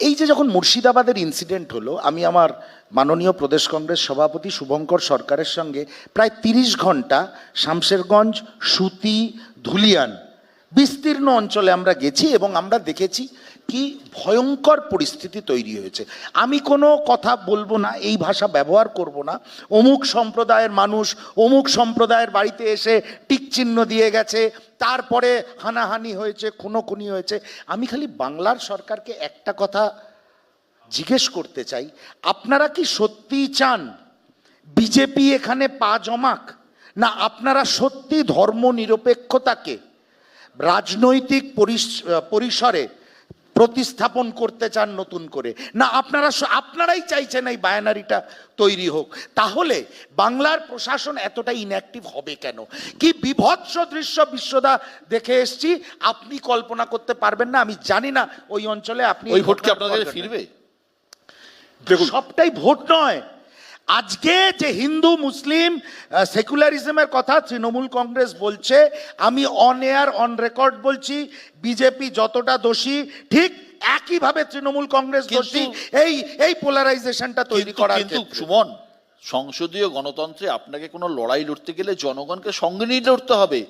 এই যে যখন মুর্শিদাবাদের ইনসিডেন্ট হলো, আমি আমার মাননীয় প্রদেশ কংগ্রেস সভাপতি শুভঙ্কর সরকারের সঙ্গে প্রায় তিরিশ ঘণ্টা শামশেরগঞ্জ, সুতি, ধুলিয়ান বিস্তীর্ণ অঞ্চলে আমরা গেছি এবং আমরা দেখেছি কি ভয়ঙ্কর পরিস্থিতি তৈরি হয়েছে। আমি কোনো কথা বলব না, এই ভাষা ব্যবহার করব না। অমুক সম্প্রদায়ের মানুষ, অমুক সম্প্রদায়ের বাড়িতে এসে টিক চিহ্ন দিয়ে গেছে, তারপরে হানাহানি হয়েছে, খুনোখুনি হয়েছে। আমি খালি বাংলার সরকারকে একটা কথা জিজ্ঞেস করতে চাই, আপনারা কি সত্যিই চান বিজেপি এখানে পা জমাক? না, আপনারা সত্যি ধর্ম নিরপেক্ষতাকে রাজনৈতিক পরিস- পরিসরে প্রতিস্থাপন করতে চান নতুন করে। না আপনারা আপনারাই চাইছেন এই বায়ানারিটা তৈরি হোক। তাহলে বাংলার প্রশাসন এতটা ইনঅ্যাক্টিভ হবে কেন? কি বিভৎস দৃশ্য বিশ্বদা দেখে এসছি আপনি কল্পনা করতে পারবেন না আমি জানি না ওই অঞ্চলে আপনি ওই এই ভোট কি ঘটনা আপনার কাছে করবেন না। ফিরবে? সবটাই ভোট নয় আজকে যে হিন্দু মুসলিম সেকুলারিজমের কথা তৃণমূল কংগ্রেস বলছে আমি অন এয়ার অন রেকর্ড বলছি বিজেপি যতটা দোষী ঠিক একইভাবে তৃণমূল কংগ্রেস দোষী এই এই পোলারাইজেশনটা তৈরি করা কিন্তু সুমন সংসদীয় গণতন্ত্রে আপনাকে কোনো লড়াই লড়তে গেলে জনগণকে সঙ্গে নিয়ে লড়তে হবে।